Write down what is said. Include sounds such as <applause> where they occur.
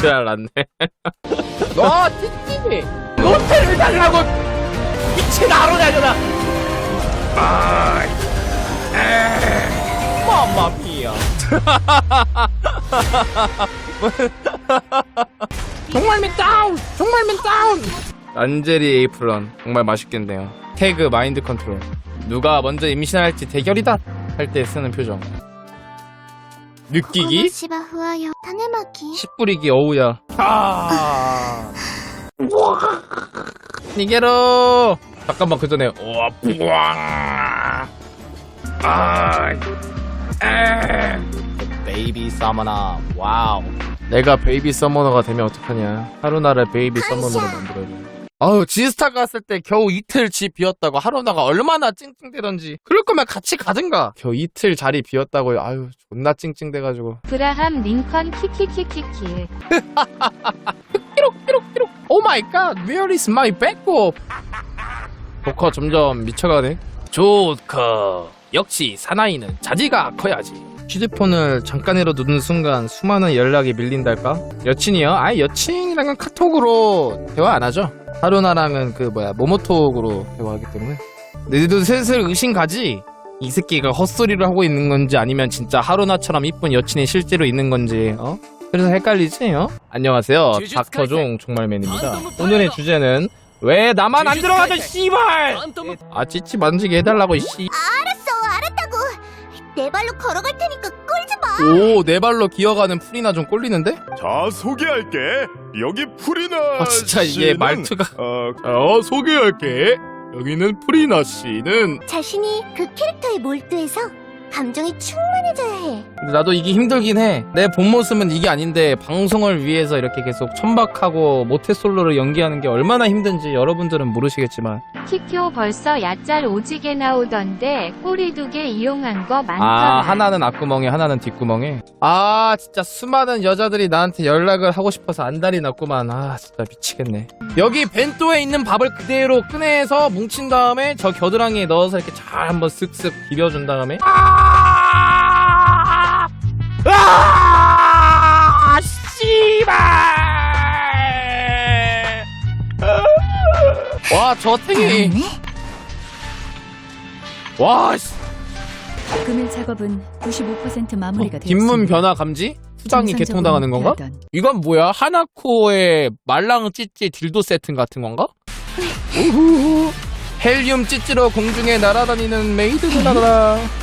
지랄 났네. 와, 띠띠! 로테를 달라고! 미친 아로나잖아! 아, 에, 맘마미야. <laughs> 정말맨 다운! 정말맨 다운! 란제리 에이프런 정말 맛있겠네요. 태그 마인드 컨트롤. 누가 먼저 임신할지 대결이다 할 때 쓰는 표정. 느끼기? 10 뿌리기 어우야. 아. 니게로! 잠깐만 그 전에. 우와 뿌왕 아 베이비 서머너. 와우. 내가 베이비 서머너가 되면 어떡하냐? 하루나를 베이비 서머너로 만들어야 돼 아우 지스타 갔을 때 겨우 이틀 집 비었다고 하루나가 얼마나 찡찡대던지. 그럴 거면 같이 가든가. 겨우 이틀 자리 비었다고 아유 존나 찡찡대가지고. 브라함 링컨 키키키키키. 삐록삐록삐록. 오 마이 갓 where is my 배꼽 조커 점점 미쳐가네. 조커 역시 사나이는 자지가 커야지. 휴대폰을 잠깐이라도 누는 순간 수많은 연락이 밀린달까? 여친이요? 아니 여친이랑은 카톡으로 대화 안 하죠 하루나랑은 그 뭐야 모모톡으로 대화하기 때문에 너희도 슬슬 의심 가지? 이 새끼가 헛소리를 하고 있는 건지 아니면 진짜 하루나처럼 이쁜 여친이 실제로 있는 건지 어? 그래서 헷갈리지? 어? 안녕하세요 닥터종 종말맨입니다 오늘의 주제는 왜 나만 안 들어가죠 씨발 아 찌찌 만지게 해달라고 씨 알았어 알았다고 내 발로 걸어갈 테니까 마 오, 네 발로 기어가는 풀이나 좀 꼴리는데? 자 소개할게 여기 프리나 아, 진짜 이게 씨는, 말투가. 어, 어, 소개할게. 여기는 프리나 씨는. 자신이 그 캐릭터에 몰두해서 감정이 충만해져야 해 근데 나도 이게 힘들긴 해. 내 본 모습은 이게 아닌데, 방송을 위해서 이렇게 계속 천박하고 모태솔로를 연기하는 게 얼마나 힘든지 여러분들은 모르시겠지만. 키쿄 벌써 야짤 오지게 나오던데 꼬리 두 개 이용한 거 많더라 아, 하나는 앞구멍에, 하나는 뒷구멍에. 아, 진짜 수많은 여자들이 나한테 연락을 하고 싶어서 안달이 났구만. 아, 진짜 미치겠네. 여기 벤또에 있는 밥을 그대로 꺼내서 뭉친 다음에 저 겨드랑이에 넣어서 이렇게 잘 한번 쓱쓱 비벼준 다음에. 아! 아! 와, 저 탱이. 와, 씨. 금일 작업은 95% 마무리가 어, 되었습니다. 뒷문 변화 감지? 정상적으로 개통당하는 건가? 하던 이건 뭐야? 하나코의 말랑 찌찌 딜도 세트 같은 건가? 우후 헬륨 찌찌로 공중에 날아다니는 메이드 누나다 <laughs>